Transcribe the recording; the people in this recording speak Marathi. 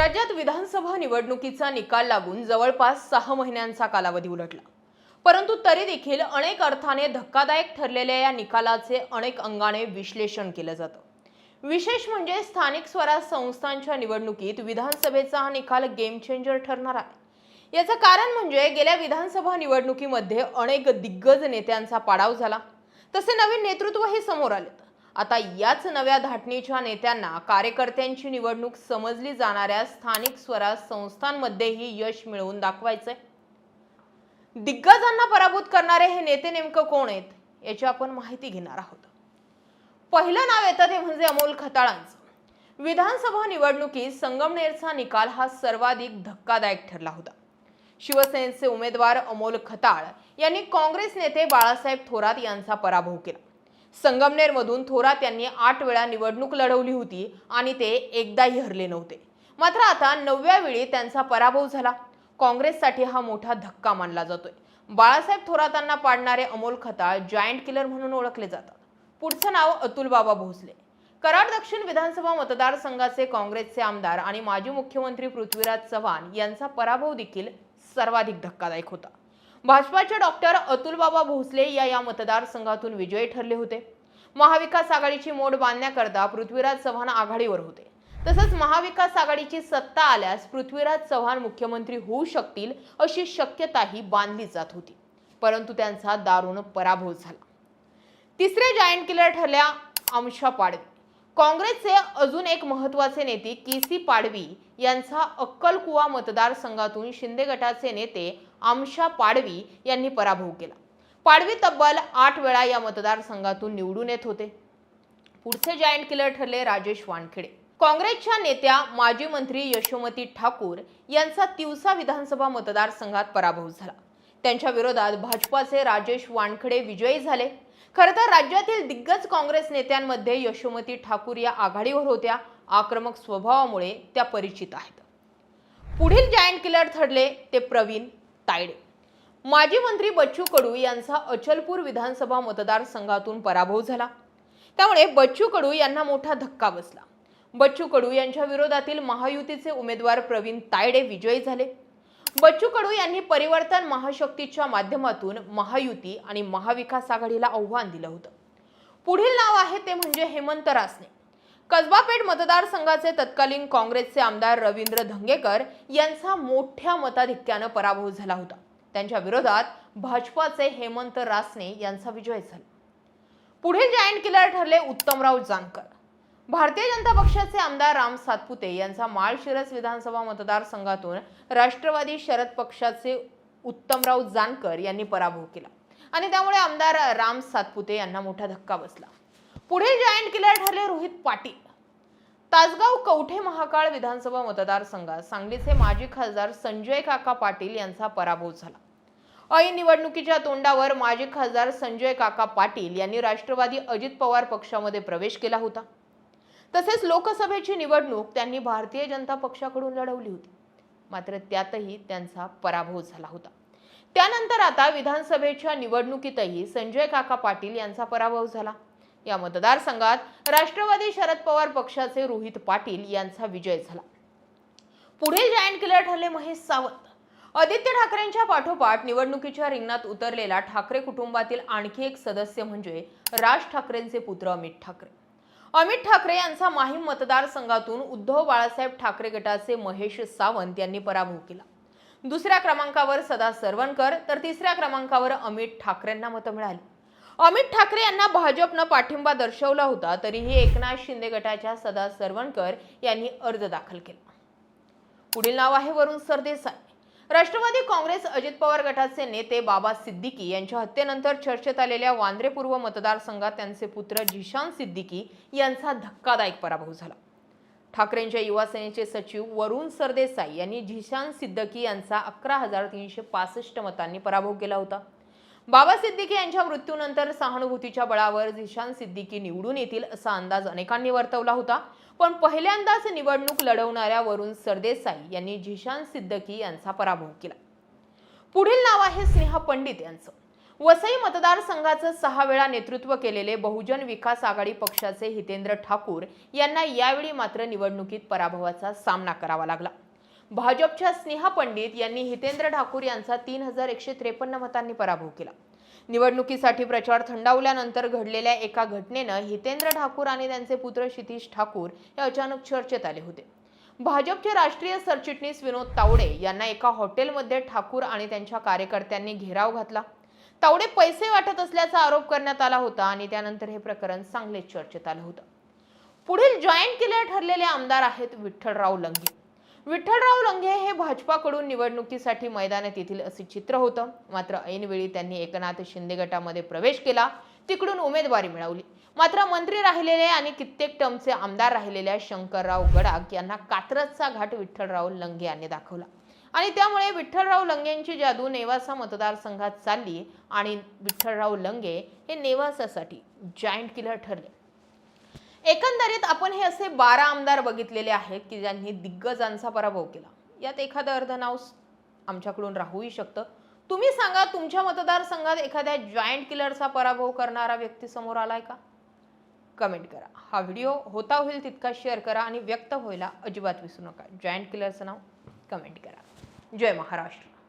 राज्यात विधानसभा निवडणुकीचा निकाल लागून जवळपास सहा महिन्यांचा कालावधी उलटला. परंतु तरी देखील अनेक अर्थाने धक्कादायक ठरलेल्या या निकालाचे अनेक अंगाने विश्लेषण केलं जातं. विशेष म्हणजे स्थानिक स्वराज संस्थांच्या निवडणुकीत विधानसभेचा हा निकाल गेम चेंजर ठरणार आहे. याचं कारण म्हणजे गेल्या विधानसभा निवडणुकीमध्ये अनेक दिग्गज नेत्यांचा पाडाव झाला. तसे नवीन नेतृत्वही समोर आले आता याच नव्या धाटणीच्या नेत्यांना कार्यकर्त्यांची निवडणूक समजली जाणाऱ्या स्थानिक स्वराज संस्थांमध्येही यश मिळवून दाखवायचंय. दिग्गजांना पराभूत करणारे हे नेते नेमकं कोण आहेत याची आपण माहिती घेणार आहोत. पहिलं नाव येतं ते म्हणजे अमोल खताळांचं. विधानसभा निवडणुकीत संगमनेरचा निकाल हा सर्वाधिक धक्कादायक ठरला होता. शिवसेनेचे उमेदवार अमोल खताळ यांनी काँग्रेस नेते बाळासाहेब थोरात यांचा पराभव केला. संगमनेरमधून थोरात यांनी आठ वेळा निवडणूक लढवली होती आणि ते एकदाही हरले नव्हते. मात्र आता नवव्या वेळी त्यांचा पराभव झाला. काँग्रेससाठी हा मोठा धक्का मानला जातोय. बाळासाहेब थोरातांना पाडणारे अमोल खताळ जायंट किलर म्हणून ओळखले जातात. पुढचं नाव अतुल बाबा भोसले. कराड दक्षिण विधानसभा मतदारसंघाचे काँग्रेसचे आमदार आणि माजी मुख्यमंत्री पृथ्वीराज चव्हाण यांचा पराभव देखील सर्वाधिक धक्कादायक होता. भाजपाचे डॉक्टर अतुल बाबा भोसले या या मतदारसंघातून विजयी ठरले होते. महाविकास आघाडीची मोड बांधण्याकरता पृथ्वीराज चव्हाण आघाडीवर होते. तसंच महाविकास आघाडीची सत्ता आल्यास पृथ्वीराज चव्हाण मुख्यमंत्री होऊ शकतील अशी शक्यताही बांधली जात होती. परंतु त्यांचा दारुण पराभव झाला. तिसरे जायंट किलर ठरल्या आमशा पाडवी. काँग्रेसचे अजून एक महत्त्वाचे नेते के सी पाडवी यांचा अक्कलकुवा मतदारसंघातून शिंदे गटाचे नेते आमशा पाडवी यांनी पराभव केला. पाडवी तब्बल आठ वेळा या मतदारसंघातून निवडून येत होते. पुढचे जायंट किलर ठरले राजेश वानखेडे. काँग्रेसच्या नेत्या माजी मंत्री यशोमती ठाकूर यांचा तिवसा विधानसभा मतदारसंघात पराभव झाला. त्यांच्या विरोधात भाजपाचे राजेश वानखडे विजयी झाले. खरं तर राज्यातील दिग्गज काँग्रेस नेत्यांमध्ये यशोमती ठाकूर या आघाडीवर होत्या. आक्रमक स्वभावामुळे त्या परिचित आहेत. पुढील जायंट किलर ठरले ते प्रवीण तायडे. माजी मंत्री बच्चू कडू यांचा अचलपूर विधानसभा मतदारसंघातून पराभव झाला. त्यामुळे बच्चू कडू यांना मोठा धक्का बसला. बच्चू कडू यांच्या विरोधातील महायुतीचे उमेदवार प्रवीण तायडे विजयी झाले. बच्चू कडू यांनी परिवर्तन महाशक्तीच्या माध्यमातून महायुती आणि महाविकास आघाडीला आव्हान दिलं होतं. पुढील नाव आहे ते म्हणजे हेमंत रासने. कसबापेठ मतदारसंघाचे तत्कालीन काँग्रेसचे आमदार रवींद्र धंगेकर यांचा मोठ्या मताधिक्यानं पराभव झाला होता. त्यांच्या विरोधात भाजपाचे हेमंत रासने यांचा विजय झाला. पुढील जायंट किलर ठरले उत्तमराव जानकर. भारतीय जनता पक्षाचे आमदार राम सातपुते यांचा माळशिरस विधानसभा मतदारसंघातून राष्ट्रवादी शरद पक्षाचे उत्तमराव जानकर यांनी पराभव केला. आणि त्यामुळे आमदार राम सातपुते यांना मोठा धक्का बसला. पुढे जॉईंट किलर ठरले रोहित पाटील. तासगाव कवठे महाकाळ विधानसभा मतदारसंघात सांगलीचे माजी खासदार संजय काका पाटील यांचा पराभव झाला. ऐन निवडणुकीच्या तोंडावर माजी खासदार संजय काका पाटील यांनी राष्ट्रवादी अजित पवार पक्षामध्ये प्रवेश केला होता. तसेच लोकसभेची निवडणूक त्यांनी भारतीय जनता पक्षाकडून लढवली होती. मात्र त्यातही त्यांचा पराभव झाला होता. त्यानंतर आता विधानसभेच्या निवडणुकीतही संजय काका पाटील यांचा पराभव झाला. या मतदारसंघात राष्ट्रवादी शरद पवार पक्षाचे रोहित पाटील यांचा विजय झाला. पुढे जायंट किलर ठरले महेश सावंत. आदित्य ठाकरेंच्या पाठोपाठ निवडणुकीच्या रिंगणात उतरलेला ठाकरे कुटुंबातील आणखी एक सदस्य म्हणजे राज ठाकरेंचे पुत्र अमित ठाकरे. अमित ठाकरे यांचा माहीम मतदारसंघातून उद्धव बाळासाहेब ठाकरे गटाचे महेश सावंत यांनी पराभव केला. दुसऱ्या क्रमांकावर सदा सरवणकर तर तिसऱ्या क्रमांकावर अमित ठाकरेंना मतं मिळाली. अमित ठाकरे यांना भाजपनं पाठिंबा दर्शवला होता तरीही एकनाथ शिंदे गटाच्या सदा सरवणकर यांनी अर्ज दाखल केला. पुढील नाव आहे वरुण सरदेसाई. राष्ट्रवादी काँग्रेस अजित पवार गटाचे नेते बाबा सिद्दीकी यांच्या हत्येनंतर चर्चेत आलेल्या वांद्रे पूर्व मतदारसंघात त्यांचे पुत्र जिशान सिद्दीकी यांचा धक्कादायक पराभव झाला. ठाकरेंच्या युवासेनेचे सचिव वरुण सरदेसाई यांनी झिशान सिद्दकी यांचा अकरा हजार तीनशे पासष्ट मतांनी पराभव केला होता. बाबा सिद्दीकी यांच्या मृत्यूनंतर सहानुभूतीच्या बळावर झिशान सिद्दीकी निवडून येतील असा अंदाज अनेकांनी वर्तवला होता. पण पहिल्यांदाच निवडणूक लढवणाऱ्या वरुण सरदेसाई यांनी झिशान सिद्दकी यांचा पराभव केला. पुढील नाव आहे स्नेहा पंडित यांचं. वसई मतदारसंघाचं सहा वेळा नेतृत्व केलेले बहुजन विकास आघाडी पक्षाचे हितेंद्र ठाकूर यांना यावेळी मात्र निवडणुकीत पराभवाचा सामना करावा लागला. भाजपच्या स्नेहा पंडित यांनी हितेंद्र ठाकूर यांचा तीन हजार एकशे त्रेपन्न मतांनी पराभव केला. निवडणुकीसाठी प्रचार थंडावल्यानंतर घडलेल्या एका घटनेनं हितेंद्र ठाकूर आणि त्यांचे पुत्र क्षितिश ठाकूर हे अचानक चर्चेत आले होते. भाजपचे राष्ट्रीय सरचिटणीस विनोद तावडे यांना एका हॉटेलमध्ये ठाकूर आणि त्यांच्या कार्यकर्त्यांनी घेराव घातला. तावडे पैसे वाटत असल्याचा आरोप करण्यात आला होता आणि त्यानंतर हे प्रकरण चांगलेच चर्चेत आलं होतं. पुढील जॉईंट किलर ठरलेले आमदार आहेत विठ्ठलराव लंगे. विठ्ठलराव लंगे हे भाजपाकडून निवडणुकीसाठी मैदानात येतील असे चित्र होतं. मात्र ऐनवेळी त्यांनी एकनाथ शिंदे गटामध्ये प्रवेश केला. तिकडून उमेदवारी मिळवली. मात्र मंत्री राहिलेले आणि कित्येक टर्मचे आमदार राहिलेल्या शंकरराव गडाख यांना कात्रजचा घाट विठ्ठलराव लंगे यांनी दाखवला. आणि त्यामुळे विठ्ठलराव लंगेंची जादू नेवासा मतदारसंघात चालली आणि विठ्ठलराव लंगे हे नेवासासाठी जायंट किलर ठरले. एकंदरीत आपण हे असे बारा आमदार बघितलेले आहेत की ज्यांनी दिग्गजांचा पराभव केला. यात एखादं अर्ध नाव आमच्याकडून राहूही शकतं. तुम्ही सांगा तुमच्या मतदारसंघात एखाद्या जॉईंट किलरचा पराभव करणारा व्यक्ती समोर आलाय का? कमेंट करा. हा व्हिडिओ होता होईल तितका शेअर करा आणि व्यक्त व्हायला अजिबात विसरू नका. जॉईंट किलरचं नाव कमेंट करा. जय महाराष्ट्र.